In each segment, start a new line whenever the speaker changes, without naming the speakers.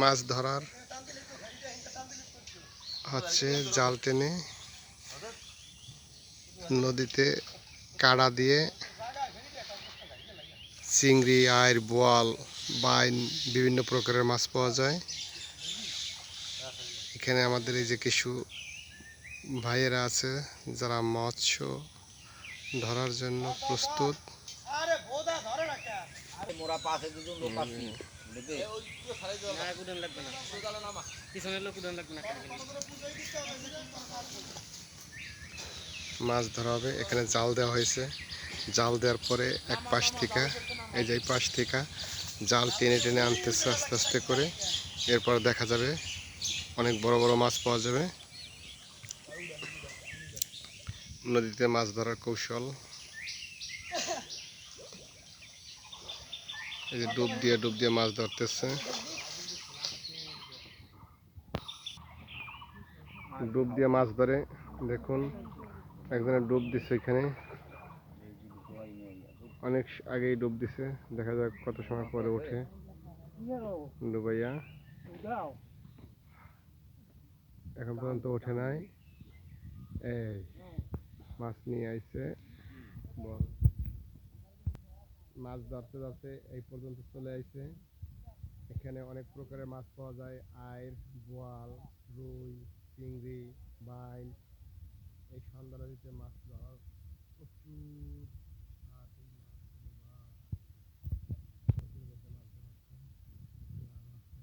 মাছ ধরার হচ্ছে জাল টেনে নদীতে কাড়া দিয়ে চিংড়ি আইর বোয়াল বাইন বিভিন্ন প্রকারের মাছ পাওয়া যায়। এখানে আমাদের এই যে কিছু ভাইয়েরা আছে যারা মৎস্য ধরার জন্য প্রস্তুত।
মোরা পাশে দুজন লোক পাচ্ছি
না কুদান লাগবে না। পিছনের লোক কুদান লাগবে না
মাছ ধরা হবে। এখানে জাল দেওয়া হয়েছে। জাল দেওয়ার পরে এক পাশ থেকে এই যে পাশ থেকে জাল টেনে টেনে আনতেছে আস্তে আস্তে করে। এরপর দেখা যাবে অনেক বড় বড় মাছ পাওয়া যাবে। নদীতে মাছ ধরার কৌশল। এই ডুব দিয়ে ডুব দিয়ে মাছ ধরতেছে। ডুব দিয়ে মাছ ধরে, দেখুন একজনের ডুব দিচ্ছে এখানে। অনেক আগেই ডুব দিছে, দেখা যাক কত সময় পরে ওঠে। ডুবাইয়া। এখন পর্যন্ত ওঠে নাই। এই, মাছ নিয়ে আইছে। বল। মাছ ধরতে ধরতে এই পর্যন্ত চলে আসে এখানে অনেক প্রকারের মাছ পাওয়া যায় আয়ের বোয়াল, রুই, চিংড়ি, বাইল, এই সন্ধ্যা নদীতে মাছ ধরার প্রচুর স্বাদের মাছ, মাছ। নদীর মধ্যে মাছ ধরা হচ্ছে। পেয়ারা আছে।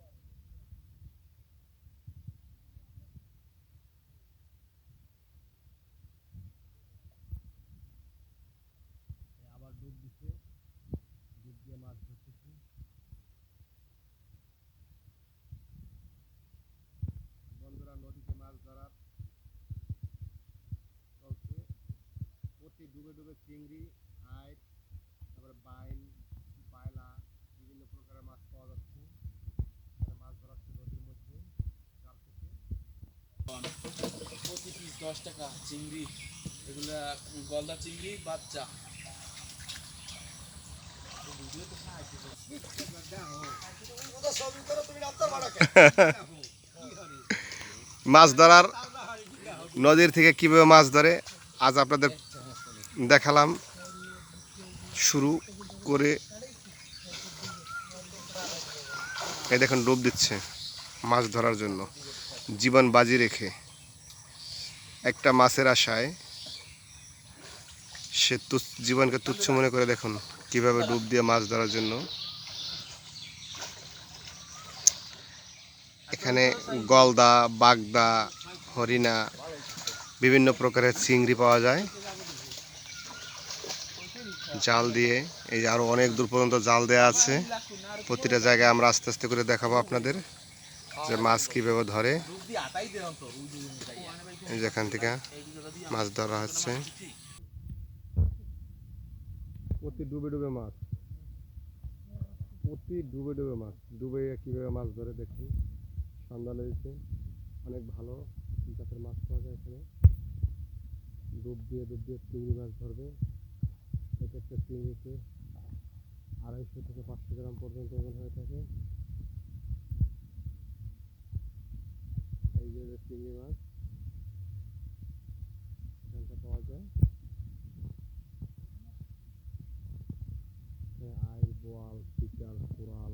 আবার ডুব দিছে ডুব দিয়ে মাছ ধরতেছে বন্ধুরা নদীতে মাছ ধরার চলছে প্রতি ডুবে ডুবে চিংড়ি আইট তারপরে বাইল পায়লা বিভিন্ন প্রকারের মাছ পাওয়া যাচ্ছে। মাছ ধরা হচ্ছে নদীর মধ্যে জাল থেকে।
প্রতি পিস দশ টাকা চিংড়ি এগুলা গলদা চিংড়ি বাচ্চা।
মাছ ধরার নদীর থেকে কীভাবে মাছ ধরে আজ আপনাদের দেখালাম, শুরু করে এই দেখুন, ডুব দিচ্ছে মাছ ধরার জন্য। জীবন বাজি রেখে একটা মাছের আশায় সে তুচ্ছ- জীবনকে তুচ্ছ মনে করে দেখুন, কীভাবে ডুব দিয়ে মাছ ধরার জন্য। এখানে গলদা, বাগদা, হরিণা, বিভিন্ন প্রকারের চিংড়ি পাওয়া যায়। জাল দিয়ে, এই যে আরও অনেক দূর পর্যন্ত জাল দেওয়া আছে। প্রতিটা জায়গায় আমরা আস্তে আস্তে করে দেখাবো আপনাদের যে মাছ কীভাবে ধরে। এই যে এখান থেকে মাছ ধরা হচ্ছে। প্রতি ডুবে ডুবে মাছ। প্রতি ডুবে ডুবে মাছ। ডুবে কীভাবে মাছ ধরে দেখুন সন্ধ্যা লেগেছে। অনেক ভালো জাতের মাছ পাওয়া যায় এখানে। ডুব দিয়ে ডুব দিয়ে চিংড়ি মাছ ধরবে। এক একটা মিনিটে আড়াইশো থেকে পাঁচশো গ্রাম পর্যন্ত ওজন হয়ে থাকে। এই যে চিংড়ি মাছ, এখানটা পাওয়া যায়। আইল, বোয়াল চিচাল কোরাল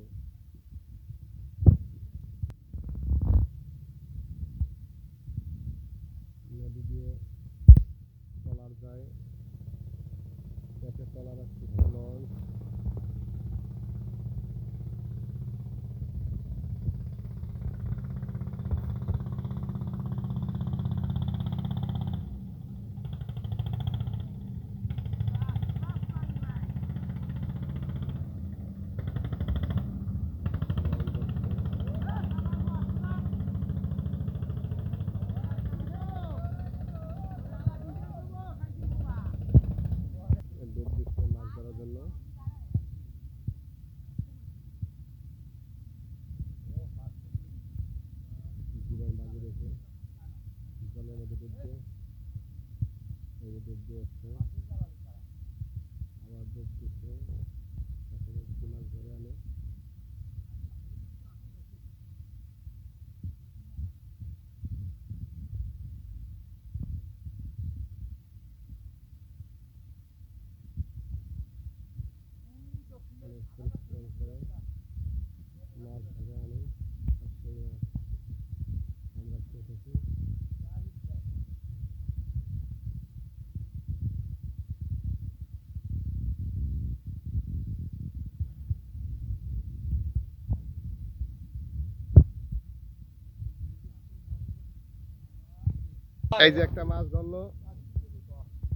এই যে একটা মাছ ধরলো।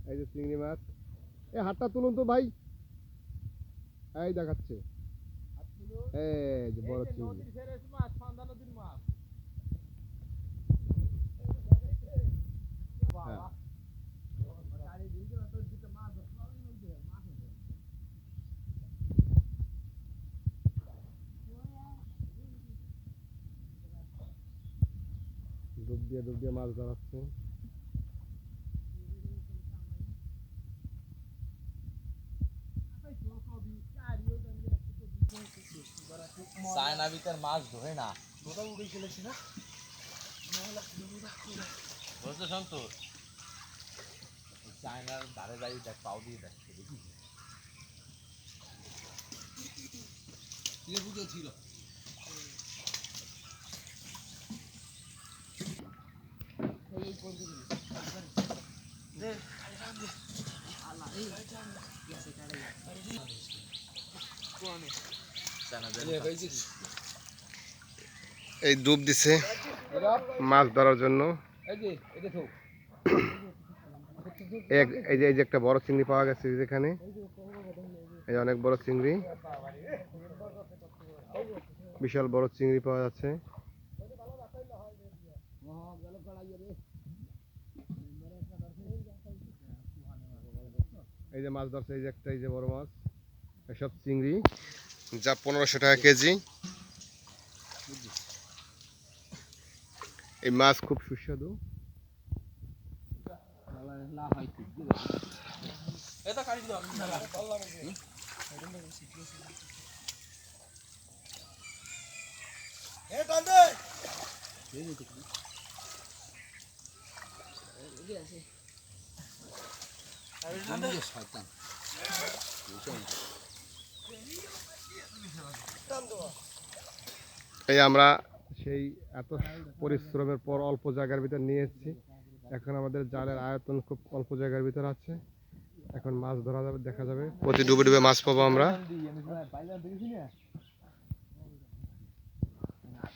এই যে চিংড়ি মাছ। এই হাতটা তুলুন তো ভাই। এই দেখাচ্ছে। এই যে বড় চিংড়ি। হ্যাঁ। ডুব দিয়ে ডুব দিয়ে মাছ ধরাচ্ছে।
চায়না ভিতর মাছ ধরে না। বলছো সন্তোষ চায়নার ধারে যাই দেখ পাও দিয়ে দেখ। দেখি ছিল
এই ডুব দিছে মাছ ধরার জন্য। এই যে এই যে একটা বড় চিংড়ি পাওয়া গেছে যেখানে এই অনেক বড় চিংড়ি। বিশাল বড় চিংড়ি পাওয়া যাচ্ছে। এই যে মাছ ধরছে এই যে একটা এই যে বড় মাছ এসব চিংড়ি। যা পনেরোশো টাকা কেজি। এই মাছ খুব সুস্বাদু।
এটা কাটি দাও
এই আমরা সেই এত পরিশ্রমের পর অল্প জায়গার ভিতর নিয়ে এসেছি। এখন আমাদের জালের আয়তন খুব অল্প জায়গার ভিতর আছে। এখন মাছ ধরা যাবে, দেখা যাবে। প্রতি ডুবে ডুবে মাছ পাবো আমরা
যদি কইলাম বারবার কইলাম যে চায়না
একশের মাছ বন্ধুরা একশের মাছ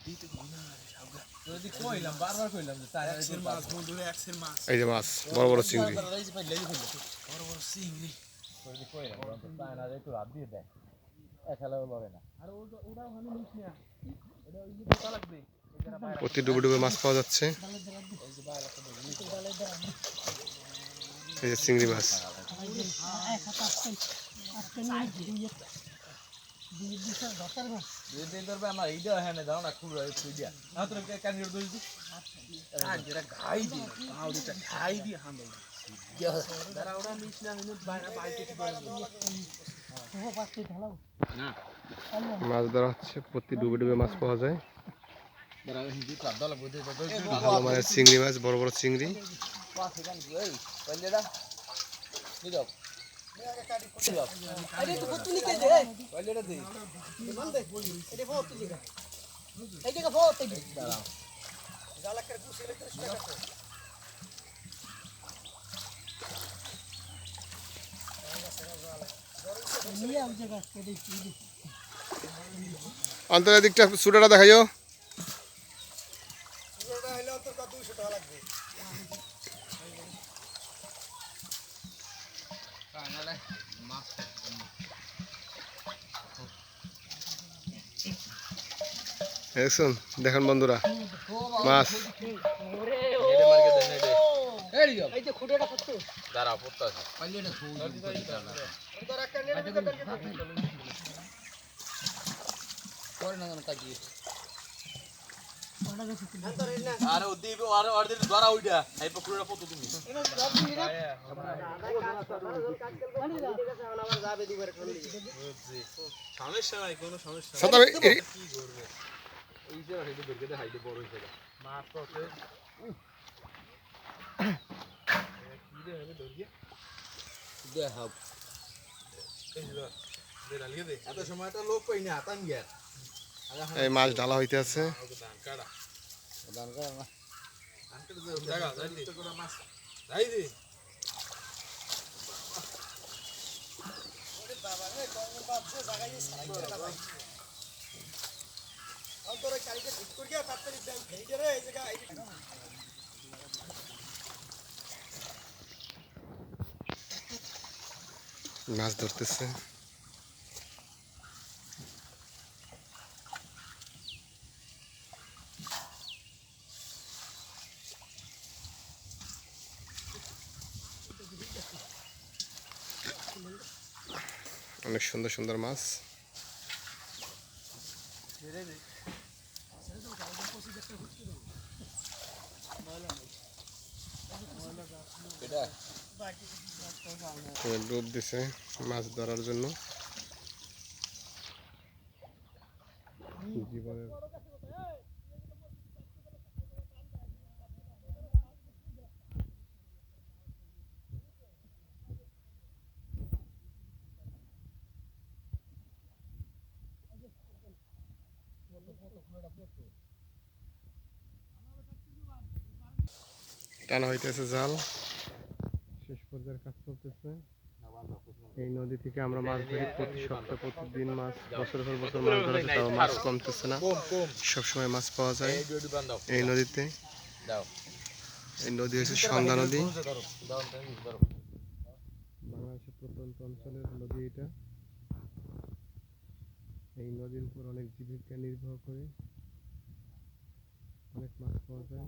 এই যে মাছ, বড় বড় চিংড়ি।
বড় বড়
প্রতি ডুবে ডুবে মাছ পাওয়া যাচ্ছে। এই যে চিংড়ি মাছ। মাছ ধরা হচ্ছে প্রতি ডুবে ডুবে মাছ পাওয়া যায়। ভালো মানের চিংড়ি মাছ বড় বড় চিংড়ি। অন্তরের দিকটা সুটাটা দেখাইও
চায়না মাছ
দেখুন দেখুন বন্ধুরা মাছ
এটা মার্কে দেন এটা এই যাও এই যে খুঁটেটা করতে দাঁড়া পড়তে আছে কইলেটা খুব পরে না কাটি আরে ও আর দিলে ধরা উইডা এই পুকুরটা পতো তুমি। সমস্যা নাই কোনো সমস্যা এই যে হাইডে বেরকে দে বড় হইছে মাছ তো আছে কি রে আমি দরিয়ে দেখাব এই এত লোক না
মাছ ডালা হইতে আছে
দান কাড়া দান কাড়া না দান কাড়া জায়গা যাই দি মাছ যাই দি
মাছ ধরতেছে অনেক সুন্দর সুন্দর মাছ
এটা
এ ডুব দিছে মাছ ধরার জন্য। জীবনের টানা হইতেছে জাল। শেষ পর্যায়ের কাজ চলতেছে। এই নদী থেকে আমরা মাছ ধরি প্রতি সপ্তাহে প্রতিদিন মাছ বছরের পর বছর মাছ ধরা তাও মাছ কমতেছে না। সবসময় মাছ পাওয়া যায়
এই
নদীতে। এই নদী হচ্ছে সন্ধ্যা নদী। বাংলাদেশের প্রত্যন্ত অঞ্চলের নদী এটা। এই নদীর উপর অনেক জীবিকা নির্ভর করে অনেক মাছ পাওয়া যায়।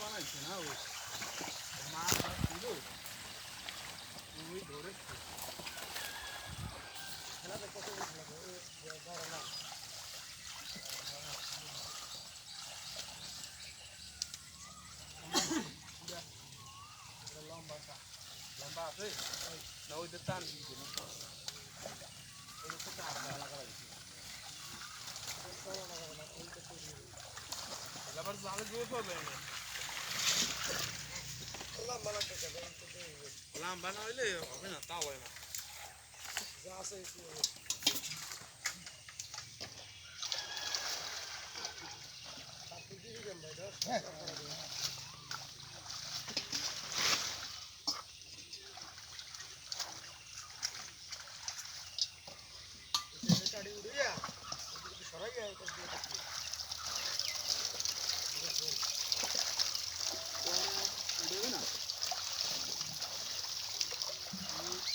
বানাইছে না ও মাছ ছিল ওই ধরে লম্বা আছে না ওইটা টান দিয়েছে লম্বা না হইলে হবে না তাও হয় না।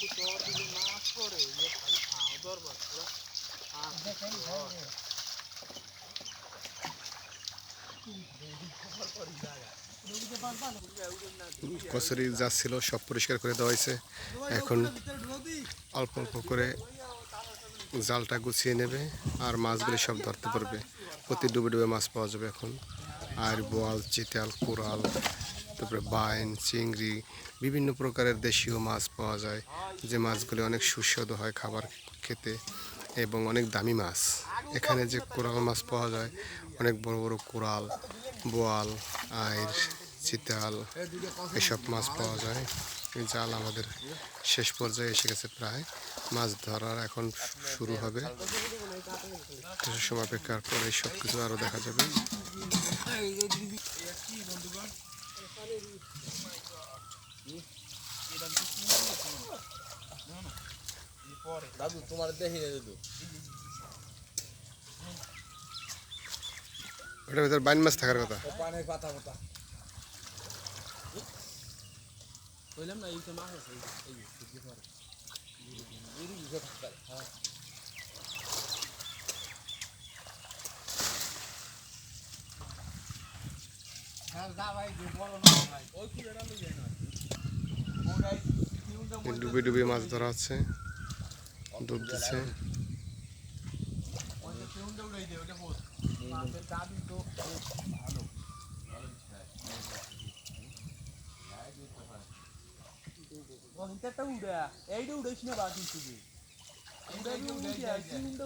তোর দিলে মাছ পড়ে ইয়ে খালি খাওয়া দরবার পুরা
কচুরি যা ছিল সব পরিষ্কার করে দেওয়া হয়েছে। এখন অল্প অল্প করে জালটা গুছিয়ে নেবে আর মাছগুলি সব ধরতে পারবে। প্রতি ডুবে ডুবে মাছ পাওয়া যাবে এখন। আর বোয়াল, চিতাল, কোরাল, তারপরে বাইন, চিংড়ি, বিভিন্ন প্রকারের দেশীয় মাছ পাওয়া যায়। যে মাছগুলি অনেক সুস্বাদু হয় খাবার খেতে। এবং অনেক দামি মাছ। এখানে যে কোরাল মাছ পাওয়া যায়, অনেক বড় বড় কোরাল, বোয়াল, আইর, চিতাল এসব মাছ পাওয়া যায়। জাল আমাদের শেষ পর্যায়ে এসে গেছে প্রায়। মাছ ধরার এখন শুরু হবে। কিছু সময় অপেক্ষার পরে সব কিছু আরও দেখা যাবে।
দাদু তোমার দেখি না দাদু।
ওটার ভিতরে বাইন মাছ থাকার কথা।
পানের পাতা মতা
কইলাম না এই তো মাছ আছে এই যে, হ্যাঁ।
ডুবে ডুবে মাছ ধরা হচ্ছে। ডুব দিচ্ছে
তো এইটা উড়াইস না যে। উড়াবি উড়িয়া, চিংড়িটা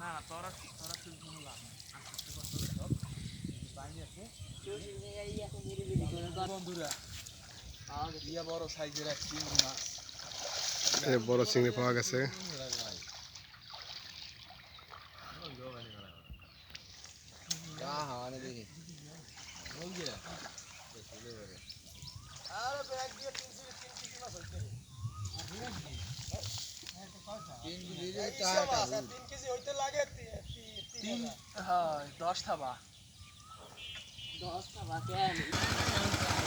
না, না, তোরা তোরা শুধু কোনো লাভ নেই আস্তে আস্তে তোরা সব। বাইরে আছে। বন্ধুরা বড় সাইজের এক চিংড়ি মাছ
বড় চিংড়ি পাওয়া গেছে
হ্যাঁ দশ থাবা ঠান্ডা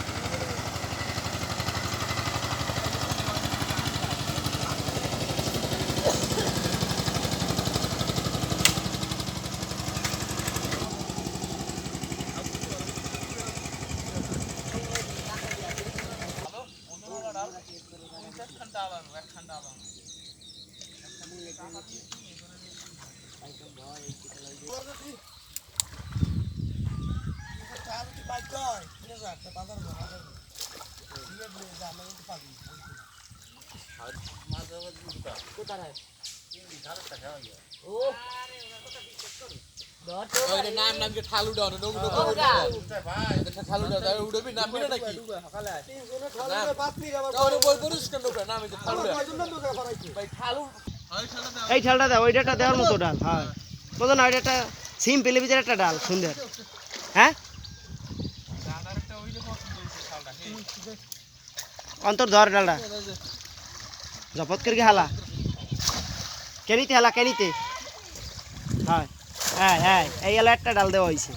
এই ঠালটা দাও ওইটা দেওয়ার মতো ডাল হ্যাঁ। বুঝো না ওইটা সিম্পল ভিতরে একটা ডাল সুন্দর। হ্যাঁ? অন্তর ধর ডালটা। জপত করে হালা। কেনিতে হালা কেনিতে। হ্যাঁ। হ্যাঁ হ্যাঁ এই এলা একটা ডাল দেওয়া হয়েছে।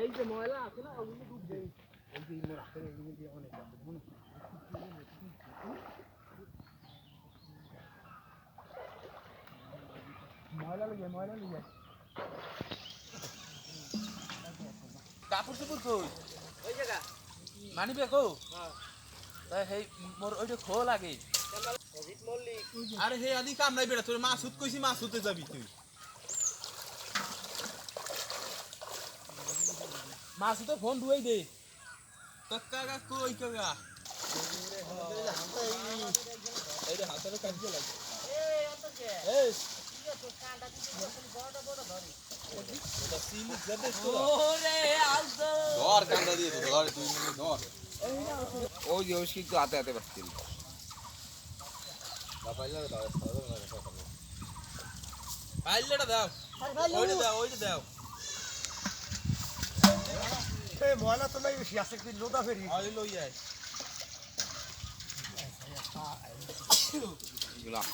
এই যে ময়লা আছে না ময়লা লেগে ময়লা লেগে কাপড় চোপড় কই
ওই জায়গা।
মানি তাই সেই মোর ওইটা খো লাগে। আরে হে আদি কাম নাই বেড়া তোর মাছ হুত কইছি মাছ হুতে যাবি তুই। মাছ হুতে ফোন ডুয়াই দে। কাকা কাকা কই কাকা এই রে হাতের কাটছে লাগে। এই ওটা সিলি যাবে তো
ধর কান্দা দিয়ে ধর দুই মিনিট ধর। ওই যে ওই কিন্তু হাতে হাতে পাচ্ছিল
পাইলেটা দাও। ওইটা দাও ওইটা দাও।
ময়লা তো নাই বেশি আছে কিন্তু লোদা ফেরি?
ওই লই আয়।